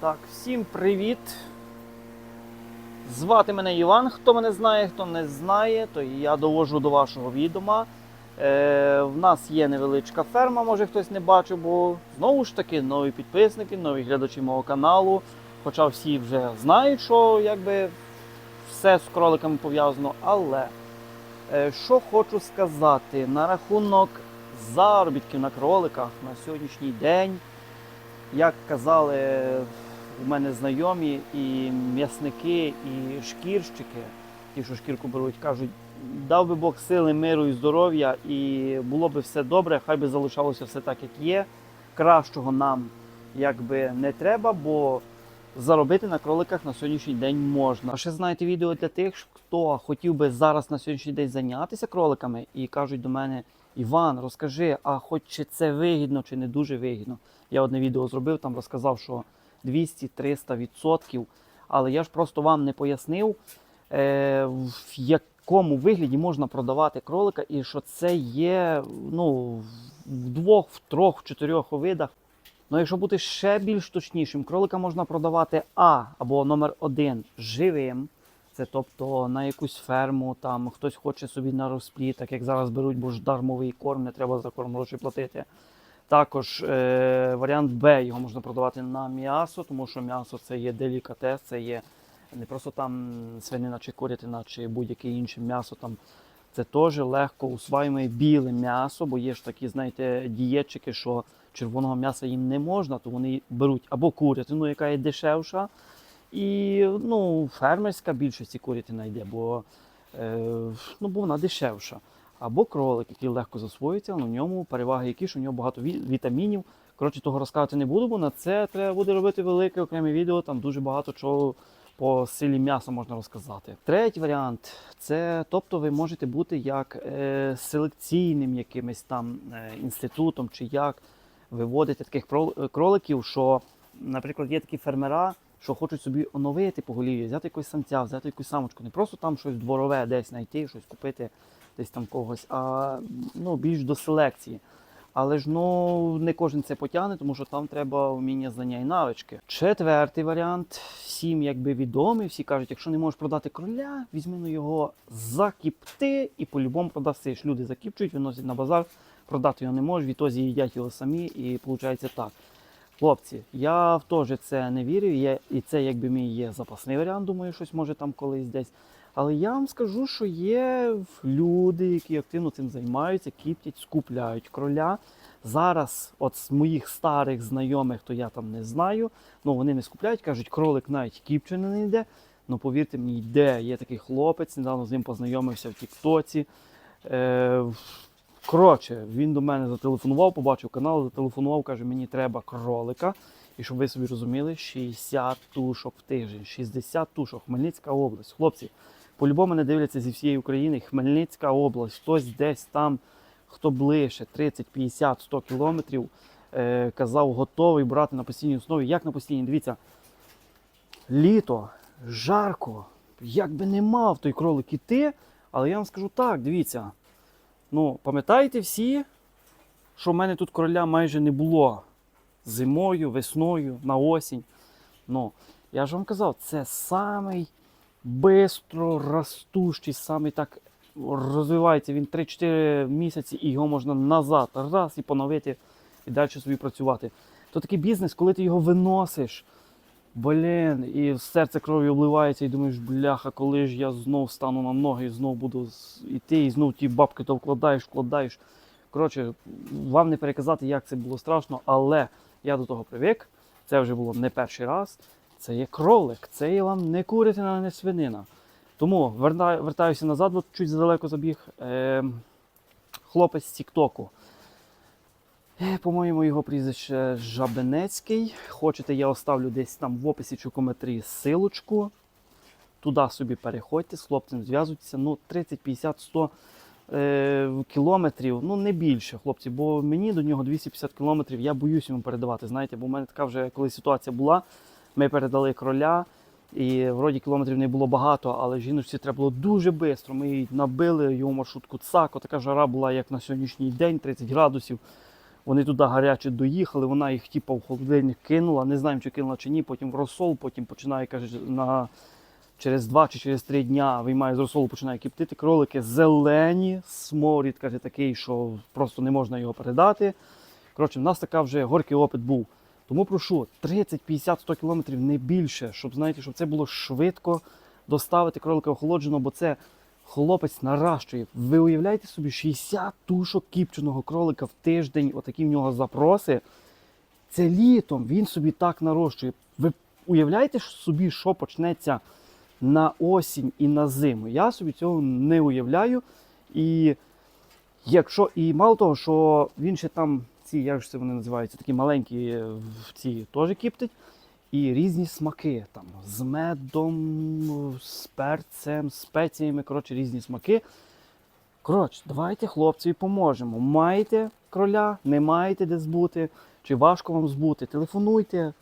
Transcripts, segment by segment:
Так, всім привіт. Звати мене Іван. Хто мене знає, хто не знає, то я довожу до вашого відома. Е, в нас є невеличка ферма, може хтось не бачив, бо знову ж таки нові підписники, нові глядачі мого каналу. Хоча всі вже знають, що якби все з кроликами пов'язано. Але е, що хочу сказати на рахунок заробітків на кроликах на сьогоднішній день. Як казали у мене знайомі і м'ясники, і шкірщики, ті, що шкірку беруть, кажуть, дав би Бог сили, миру і здоров'я, і було би все добре, хай би залишалося все так, як є. Кращого нам якби не треба, бо заробити на кроликах на сьогоднішній день можна. А ще знаєте відео для тих, хто хотів би зараз на сьогоднішній день зайнятися кроликами, і кажуть до мене. Іван, розкажи, а хоч чи це вигідно, чи не дуже вигідно. Я одне відео зробив, там розказав, що 200-300 відсотків. Але я ж просто вам не пояснив, е, в якому вигляді можна продавати кролика, і що це є ну, в двох, в трьох, в чотирьох видах. Ну, якщо бути ще більш точнішим, кролика можна продавати А або номер один живим. Це тобто на якусь ферму, там хтось хоче собі на розпліт, так як зараз беруть, бо ж дармовий корм, не треба за корм гроші платити. Також е, варіант Б, його можна продавати на м'ясо, тому що м'ясо це є делікатес, це є не просто там свинина чи курятина, чи будь-яке інше м'ясо. Там це теж легко усваює біле м'ясо, бо є ж такі, знаєте, дієтчики, що червоного м'яса їм не можна, то вони беруть або курятину, яка є дешевша. І ну, фермерська більшості курятина йде, бо, е, ну, бо вона дешевша. Або кролик, який легко засвоюється, в ньому переваги які, що в нього багато вітамінів. Коротше, того розказувати не буду, бо на це треба буде робити велике окреме відео, там дуже багато чого по силі м'яса можна розказати. Третій варіант це тобто ви можете бути як е, селекційним якимось там е, інститутом, чи як виводити таких крол- кроликів, що, наприклад, є такі фермера, що хочуть собі оновити поголів'я, взяти якогось самця, взяти якусь самочку, не просто там щось дворове десь знайти, щось купити десь там когось, а ну, більш до селекції. Але ж ну не кожен це потягне, тому що там треба вміння знання і навички. Четвертий варіант, всім якби відомий, всі кажуть, якщо не можеш продати кроля, візьми ну, його закіпти і по-любому продаси. Люди закіпчують, виносять на базар, продати його не можеш, відтоді їдять його самі, і виходить так. Хлопці, я в теж це не вірю, і це якби мій є запасний варіант, думаю, щось може там колись десь. Але я вам скажу, що є люди, які активно цим займаються, кіптять, скупляють кроля. Зараз, от з моїх старих знайомих, то я там не знаю, ну вони не скупляють, кажуть, кролик навіть кіпчений не йде. Ну повірте мені, йде. Є такий хлопець, недавно з ним познайомився в Тіктоці. Е, коротше, він до мене зателефонував, побачив канал, зателефонував, каже, мені треба кролика. І щоб ви собі розуміли, 60 тушок в тиждень, 60 тушок, Хмельницька область. Хлопці, по-любому мене дивляться зі всієї України. Хмельницька область, хтось десь там, хто ближче, 30, 50, 100 кілометрів, е, казав, готовий брати на постійній основі. Як на постійній? Дивіться, літо, жарко, як би не мав той кролик іти, але я вам скажу так, дивіться. Ну, пам'ятаєте всі, що в мене тут короля майже не було зимою, весною, на осінь. Ну, я ж вам казав, це самий бистро ростущий, самий так розвивається. Він 3-4 місяці і його можна назад, раз і поновити, і далі собі працювати. То такий бізнес, коли ти його виносиш, блін, і серце кров'ю обливається, і думаєш, бляха, коли ж я знов стану на ноги і знов буду іти, і знов ті бабки то вкладаєш, вкладаєш. Коротше, вам не переказати, як це було страшно, але я до того привик. Це вже було не перший раз. Це є кролик, це є вам не курятина, не свинина. Тому вертаюся назад, бо чуть задалеко забіг. Е, хлопець з Тіктоку. Е, По-моєму, його прізвище Жабенецький. Хочете, я оставлю десь там в описі чи в коментарі силочку. Туди собі переходьте, з хлопцем зв'язуйтеся. Ну, 30, 50, 100 е, кілометрів, ну не більше, хлопці, бо мені до нього 250 кілометрів, я боюсь йому передавати. Знаєте, бо в мене така вже коли ситуація була, ми передали кроля, і вроді кілометрів не було багато, але жіночці треба було дуже швидко. Ми набили його маршрутку цак, така жара була, як на сьогоднішній день, 30 градусів. Вони туди гаряче доїхали, вона їх типу, в холодильник кинула. Не знаємо, чи кинула чи ні. Потім в розсол, потім починає каже, на через два чи через три дня виймає з розсолу, починає кіптити. Кролики зелені, сморід каже, такий, що просто не можна його передати. Коротше, в нас така вже горький опит був. Тому прошу 30, 50, 100 кілометрів не більше, щоб знаєте, щоб це було швидко доставити кролика охолодженого, бо це хлопець наращує. Ви уявляєте собі 60 тушок кіпченого кролика в тиждень, отакі в нього запроси. Це літом він собі так нарощує. Ви уявляєте собі, що почнеться на осінь і на зиму? Я собі цього не уявляю. І якщо і мало того, що він ще там, ці, як ж це вони називаються, такі маленькі е, ці теж кіптить. І різні смаки там з медом, з перцем, спеціями, коротше, різні смаки. Коротше, давайте хлопцеві поможемо. Маєте кроля, не маєте де збути, чи важко вам збути, телефонуйте.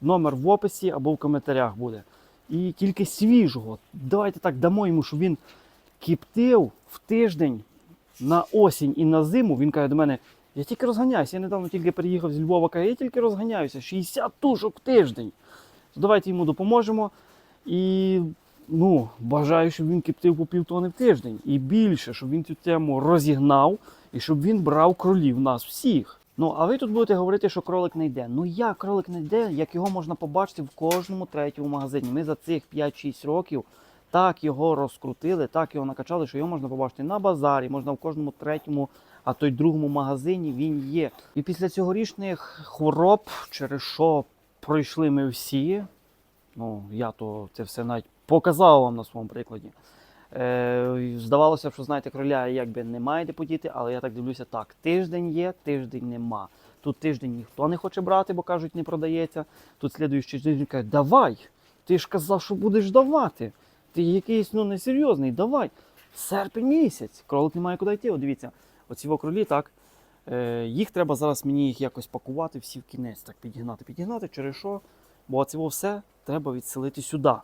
Номер в описі або в коментарях буде. І тільки свіжого. Давайте так дамо йому, щоб він кіптив в тиждень на осінь і на зиму. Він каже до мене: я тільки розганяюся. Я недавно тільки переїхав з Львова, каже, я тільки розганяюся. 60 тушок в тиждень. Давайте йому допоможемо. І ну, бажаю, щоб він кіптив по півтони в тиждень. І більше, щоб він цю тему розігнав і щоб він брав кролів нас всіх. Ну, а ви тут будете говорити, що кролик не йде. Ну як кролик не йде, як його можна побачити в кожному третьому магазині. Ми за цих 5-6 років так його розкрутили, так його накачали, що його можна побачити на базарі, можна в кожному третьому, а то й другому магазині він є. І після цьогорічних хвороб, через що пройшли ми всі, ну я то це все навіть показав вам на своєму прикладі. Е, здавалося що знаєте, кроля якби немає де подіти, але я так дивлюся, так, тиждень є, тиждень нема. Тут тиждень ніхто не хоче брати, бо кажуть, не продається. Тут слідуючий тиждень кажуть, давай, ти ж казав, що будеш давати. Ти якийсь ну, несерйозний, давай. Серпень місяць, кролик немає куди йти. От дивіться, оці во кролі, так. Е, їх треба зараз мені їх якось пакувати всі в кінець, так підігнати, підігнати, через що? Бо це все треба відселити сюди.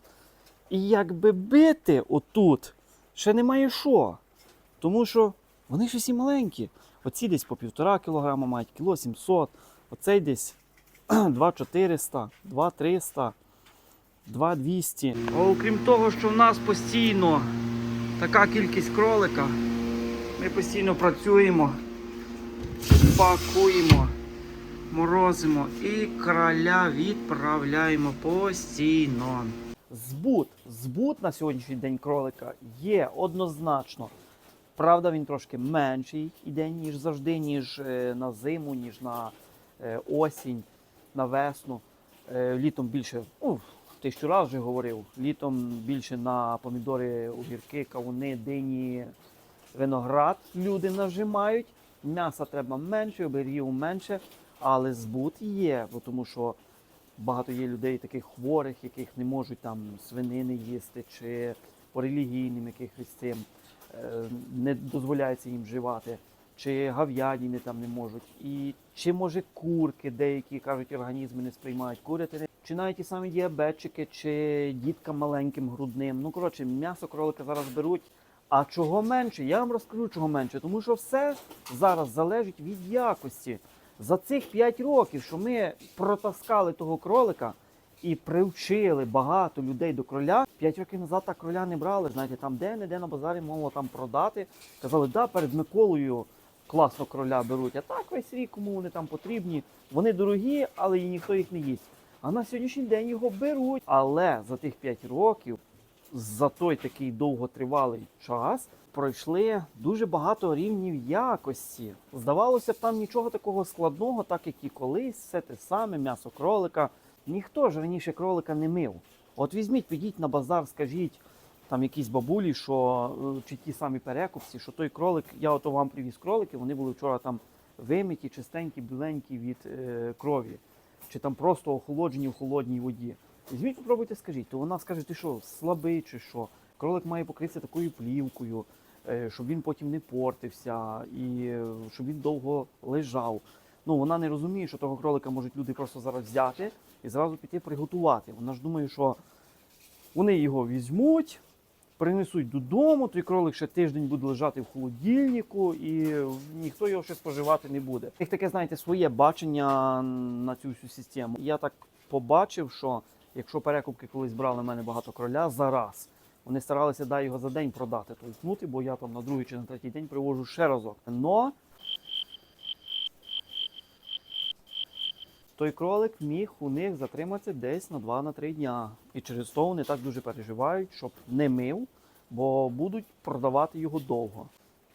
І якби бити отут ще немає що. Тому що вони ж всі маленькі. Оці десь по півтора кілограма мають, кіло 700, оцей десь 2400, 2300, 2200. Окрім того, що в нас постійно така кількість кролика, ми постійно працюємо, пакуємо, морозимо і краля відправляємо постійно. Збут. Збут на сьогоднішній день кролика є однозначно. Правда, він трошки менший іде, ніж завжди, ніж е, на зиму, ніж на е, осінь, на весну. Е, Літом більше, ну, тисячу разів вже говорив, літом більше на помідори, огірки, кавуни, дині, виноград люди нажимають. М'яса треба менше, оберігів менше, але збут є, бо тому що багато є людей таких хворих, яких не можуть там свинини їсти, чи по релігійним якихось цим е, не дозволяється їм вживати, чи говядини там не можуть. І чи може курки, деякі кажуть, організми не сприймають курятини, чи навіть ті самі діабетчики, чи діткам маленьким грудним. Ну коротше, м'ясо кролика зараз беруть. А чого менше? Я вам розкажу, чого менше. Тому що все зараз залежить від якості. За цих 5 років, що ми протаскали того кролика і привчили багато людей до кроля. 5 років назад так кроля не брали. Знаєте, там де-не-де на базарі мова там продати. Казали, да, перед Миколою класно кроля беруть. А так весь рік, кому вони там потрібні. Вони дорогі, але і ніхто їх не їсть. А на сьогоднішній день його беруть. Але за тих 5 років, за той такий довготривалий час, пройшли дуже багато рівнів якості. Здавалося б, там нічого такого складного, так як і колись, все те саме, м'ясо кролика. Ніхто ж раніше кролика не мив. От візьміть, підіть на базар, скажіть там якісь бабулі, що е, чи ті самі перекупці, що той кролик, я ото вам привіз кролики, вони були вчора там вимиті, чистенькі, біленькі від е, крові, чи там просто охолоджені в холодній воді. Візьміть, попробуйте, скажіть, то вона скаже, ти що, слабий чи що? Кролик має покритися такою плівкою, е, щоб він потім не портився і е, щоб він довго лежав. Ну, вона не розуміє, що того кролика можуть люди просто зараз взяти і зразу піти приготувати. Вона ж думає, що вони його візьмуть, принесуть додому, той кролик ще тиждень буде лежати в холодильнику, і ніхто його ще споживати не буде. Їх таке, знаєте, своє бачення на цю всю систему. Я так побачив, що якщо перекупки колись брали в мене багато кроля за раз, вони старалися дай його за день продати, толкнути, бо я там на другий чи на третій день привожу ще разок. Но той кролик міг у них затриматися десь на 2-3 дня. І через то вони так дуже переживають, щоб не мив, бо будуть продавати його довго.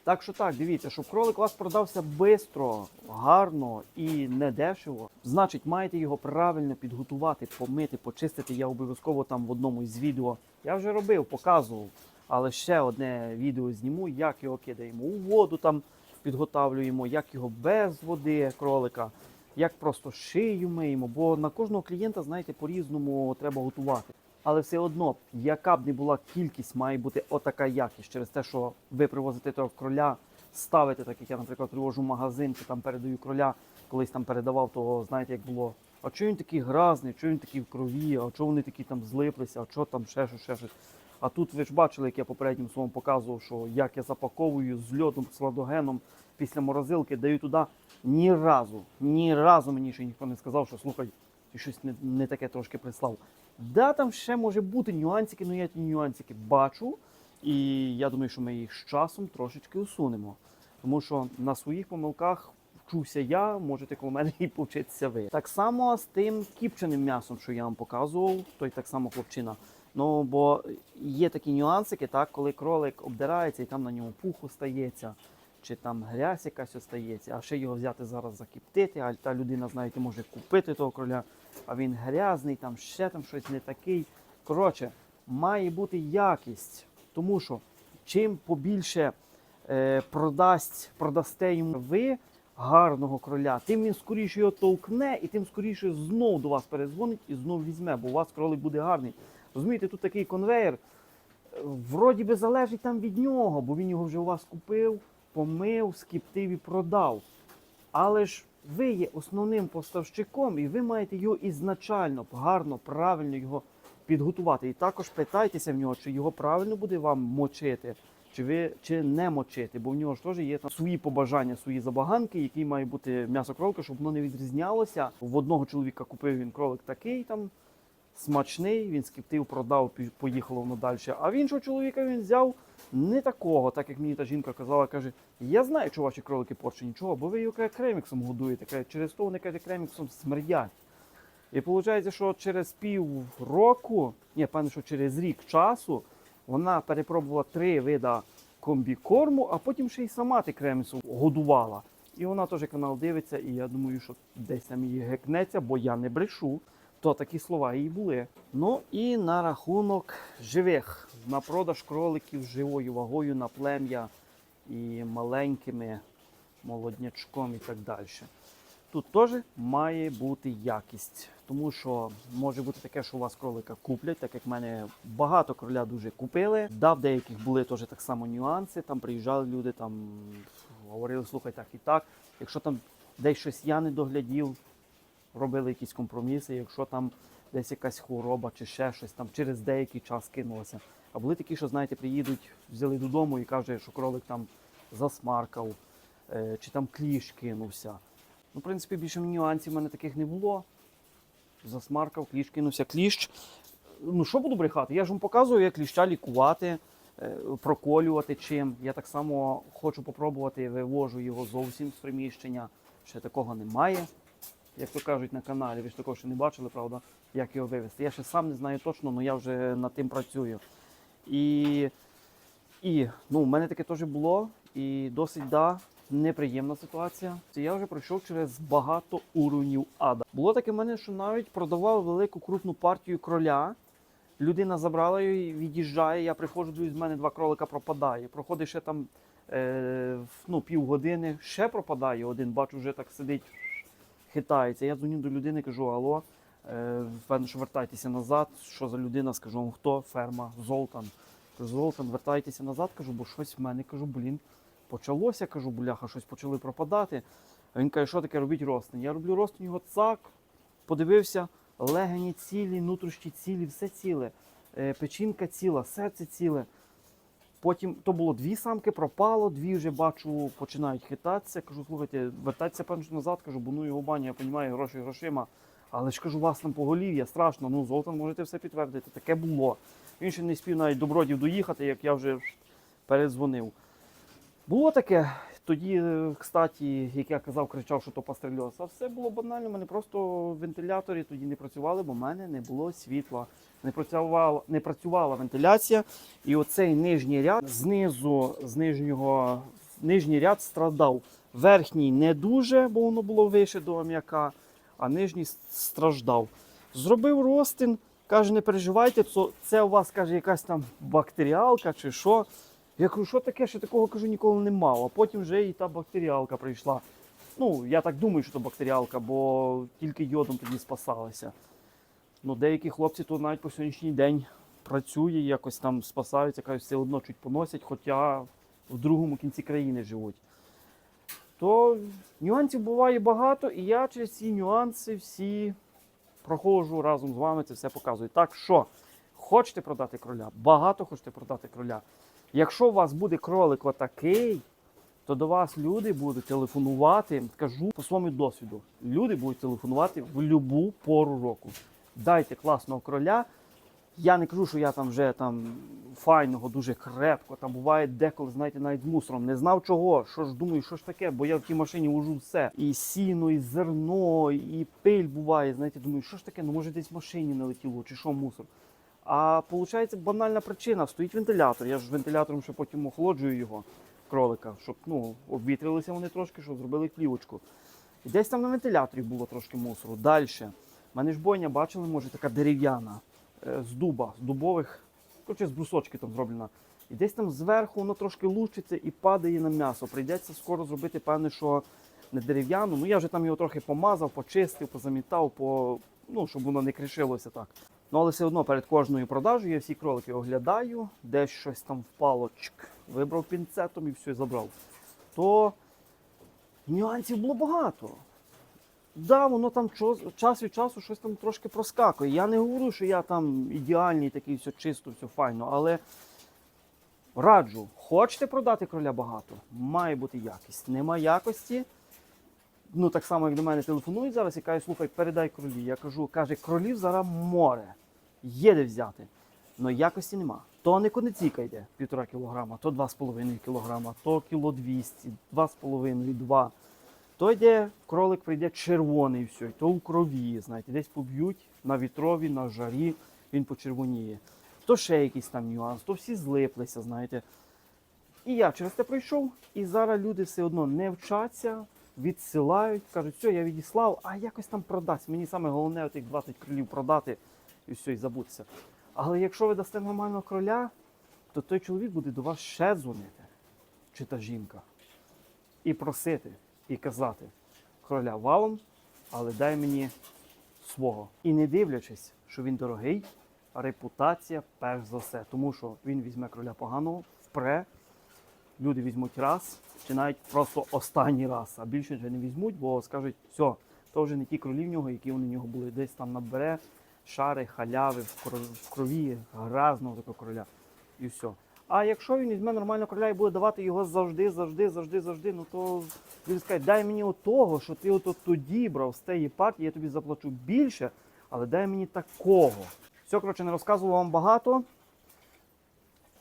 Так що так, дивіться, щоб кролик у вас продався швидко, гарно і недешево, значить, маєте його правильно підготувати, помити, почистити. Я обов'язково там в одному із відео я вже робив, показував. Але ще одне відео зніму, як його кидаємо у воду, там підготавлюємо, як його без води кролика, як просто шию миємо. Бо на кожного клієнта, знаєте, по-різному треба готувати. Але все одно, яка б не була кількість, має бути отака якість через те, що ви привозите того кроля, ставите, так як я, наприклад, привожу в магазин чи там передаю кроля, колись там передавав, то знаєте, як було. А чого він такий гразний, чого він такий в крові, а чого вони такі там злиплися, а чого там ще щось, ще щось. А тут ви ж бачили, як я попереднім своєму показував, що як я запаковую з льодом, з ладогеном після морозилки, даю туди. Ні разу, ні разу мені ще ніхто не сказав, що слухай, ти щось не, не таке трошки прислав. Да, там ще може бути нюансики, але я ті нюансики бачу. І я думаю, що ми їх з часом трошечки усунемо. Тому що на своїх помилках вчуся я, можете коло мене і повчитися ви. Так само з тим кіпченим м'ясом, що я вам показував, той так само хлопчина. Ну бо є такі нюансики, так, коли кролик обдирається і там на ньому пуху стається, чи там грязь якась остається, а ще його взяти зараз закіптити, а та людина, знаєте, може купити того кроля, а він грязний, там ще там щось не такий. Коротше, має бути якість, тому що чим побільше е, продасть, продасте йому ви гарного кроля, тим він скоріше його толкне і тим скоріше знов до вас перезвонить і знов візьме, бо у вас кролик буде гарний. Розумієте, тут такий конвейер. Вроді би залежить там від нього, бо він його вже у вас купив, помив, скіптив і продав. Але ж ви є основним поставщиком, і ви маєте його ізначально гарно, правильно його підготувати. І також питайтеся в нього, чи його правильно буде вам мочити, чи ви чи не мочити, бо в нього ж теж є там свої побажання, свої забаганки, які має бути м'ясо кролика, щоб воно не відрізнялося. В одного чоловіка купив він кролик такий там. Смачний, він скіптив, продав, поїхало воно далі. А в іншого чоловіка він взяв не такого, так як мені та жінка казала, каже: Я знаю, що ваші кролики порчені, чого, бо ви каже, креміксом годуєте. Каже, через то вони каже, креміксом смердять. І виходить, що через пів року, ні, певно, що через рік часу, вона перепробувала три вида комбікорму, а потім ще й сама ти кремісом годувала. І вона теж канал дивиться, і я думаю, що десь там її гекнеться, бо я не брешу. То такі слова її були. Ну і на рахунок живих на продаж кроликів живою вагою на плем'я і маленькими молоднячком і так далі. Тут теж має бути якість, тому що може бути таке, що у вас кролика куплять, так як в мене багато кроля дуже купили. Да, в деяких були теж так само нюанси. Там приїжджали люди, там говорили, слухай, так і так. Якщо там десь щось я не доглядів, робили якісь компроміси, якщо там десь якась хвороба чи ще щось там через деякий час кинулося. А були такі, що знаєте, приїдуть, взяли додому і каже, що кролик там засмаркав, е, чи там кліщ кинувся. Ну, в принципі, більше нюансів в мене таких не було. Засмаркав, кліщ кинувся. Кліщ. Ну, що буду брехати? Я ж вам показую, як кліща лікувати, е, проколювати чим. Я так само хочу попробувати, вивожу його зовсім з приміщення. Ще такого немає. Як то кажуть на каналі, ви ж такого ще не бачили, правда, як його вивезти. Я ще сам не знаю точно, але я вже над тим працюю. І, і ну, в мене таке теж було, і досить да, неприємна ситуація. Я вже пройшов через багато уровнів ада. Було таке в мене, що навіть продавав велику крупну партію кроля. Людина забрала її, від'їжджає. Я приходжу, дивлюсь, в мене два кролика пропадає. Проходить ще там е, ну, півгодини, ще пропадає один, бачу, вже так сидить, хитається. Я дзвоню до людини, кажу: алло, певно, що вертайтеся назад. Що за людина? Скажу вам, хто? Ферма, Золтан. Кажу, Золтан, вертайтеся назад, кажу, бо щось в мене кажу, блін, почалося, кажу, бляха, щось почали пропадати. А він каже, що таке робіть ростин? Я роблю ростин, його цак, подивився, легені цілі, нутрощі цілі, все ціле, Е, печінка ціла, серце ціле. Потім то було дві самки, пропало, дві вже бачу, починають хитатися. Кажу, слухайте, вертайтеся певно назад, кажу, бо ну його баня, я розумію, гроші грошима. Але ж кажу, вас там поголів'я, страшно. Ну, Золтан можете все підтвердити. Таке було. Він ще не спів навіть добродів доїхати, як я вже передзвонив. Було таке. Тоді, е, кстати, як я казав, кричав, що то пастрельоз. Все було банально. У мене просто вентилятори тоді не працювали, бо в мене не було світла. Не працювала, не працювала вентиляція. І оцей нижній ряд знизу, з нижнього, нижній ряд страдав. Верхній не дуже, бо воно було вище до ам'яка, а нижній страждав. Зробив розтин, каже, не переживайте, це у вас каже, якась там бактеріалка чи що. Я кажу, що таке, що такого кажу, ніколи не мав. А потім вже і та бактеріалка прийшла. Ну, я так думаю, що то бактеріалка, бо тільки йодом тоді спасалися. Ну, деякі хлопці то навіть по сьогоднішній день працює, якось там спасаються, кажуть, все одно чуть поносять, хоча в другому кінці країни живуть. То нюансів буває багато, і я через ці нюанси всі проходжу разом з вами, це все показую. Так що, хочете продати кроля? Багато хочете продати кроля. Якщо у вас буде кролик отакий, то до вас люди будуть телефонувати. Кажу по своєму досвіду. Люди будуть телефонувати в будь-яку пору року. Дайте класного кроля. Я не кажу, що я там вже там файного, дуже крепко. Там буває деколи, знаєте, навіть мусором. Не знав чого. Що ж думаю, що ж таке, бо я в тій машині вожу все. І сіно, і зерно, і пиль буває. Знаєте, думаю, що ж таке, ну може десь в машині не летіло, чи що мусор. А виходить банальна причина. Стоїть вентилятор. Я ж вентилятором ще потім охолоджую його, кролика, щоб ну, обвітрилися вони трошки, щоб зробили плівочку. І десь там на вентиляторі було трошки мусору. Далі. У мене ж бойня, бачили, може, така дерев'яна е, з дуба, з дубових, коротше, з брусочки там зроблена. І десь там зверху воно трошки лучиться і падає на м'ясо. Прийдеться скоро зробити, певне, що не дерев'яну. Ну я вже там його трохи помазав, почистив, позамітав, по, ну, щоб воно не кришилося так. Ну, але все одно перед кожною продажею я всі кролики оглядаю, десь щось там впало, чик, вибрав пінцетом і все і забрав. То нюансів було багато. Да, воно там час від часу щось там трошки проскакує. Я не говорю, що я там ідеальний, такий все чисто, все файно, але раджу, хочете продати кроля багато, має бути якість. Нема якості. Ну, так само, як до мене телефонують зараз і кажуть, слухай, передай кролі. Я кажу, каже, кролів зараз море. Є де взяти. але якості нема. То не кондиційка йде півтора кілограма, то 2,5 кілограма, то кіло 200, 2,5, 2. То йде, кролик прийде червоний все, то у крові, знаєте, десь поб'ють на вітрові, на жарі, він почервоніє. То ще якийсь там нюанс, то всі злиплися, знаєте. І я через це пройшов, і зараз люди все одно не вчаться, відсилають, кажуть, все, я відіслав, а якось там продасть. Мені саме головне отих 20 кролів продати і все, і забутися. Але якщо ви дасте нормального кроля, то той чоловік буде до вас ще дзвонити, чи та жінка, і просити, і казати, кроля валом, але дай мені свого. І не дивлячись, що він дорогий, репутація перш за все. Тому що він візьме кроля поганого, впре, люди візьмуть раз, чи навіть просто останній раз, а більше вже не візьмуть, бо скажуть, все, то вже не ті кролі в нього, які вони в нього були. Десь там набере шари, халяви в крові, гразного такого короля. І все. А якщо він візьме нормального короля і буде давати його завжди, завжди, завжди, завжди, ну то він скаже, дай мені отого, що ти от тоді брав з тієї партії, я тобі заплачу більше, але дай мені такого. Все, коротше, не розказував вам багато.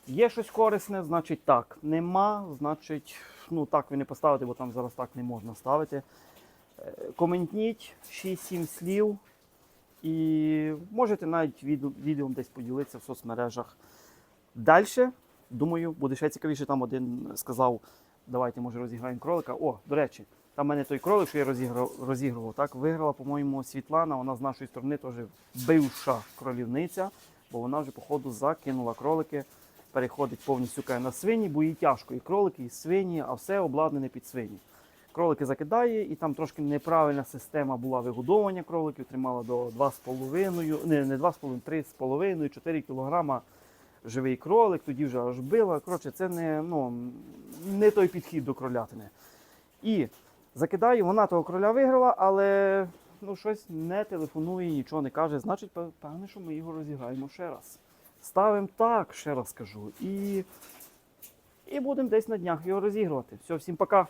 Є щось корисне, значить так. Нема, значить, ну так ви не поставите, бо там зараз так не можна ставити. Е, Коментніть 6-7 слів. І можете навіть відео, десь поділитися в соцмережах. Далі, думаю, буде ще цікавіше. Там один сказав, давайте, може, розіграємо кролика. О, до речі, там в мене той кролик, що я розіграв, розігрував, так, виграла, по-моєму, Світлана. Вона з нашої сторони теж бивша кролівниця, бо вона вже, походу, закинула кролики, переходить повністю на свині, бо їй тяжко і кролики, і свині, а все обладнане під свині. Кролики закидає, і там трошки неправильна система була вигодовування кроликів, тримала до 2,5, не, не 2,5, 3,5, 4 кілограма живий кролик, тоді вже аж била. Коротше, це не, ну, не той підхід до кролятини. І закидає, вона того кроля виграла, але ну, щось не телефонує, нічого не каже. Значить, певне, що ми його розіграємо ще раз. Ставимо так, ще раз кажу. І І будемо десь на днях його розігрувати. Все, всім пока.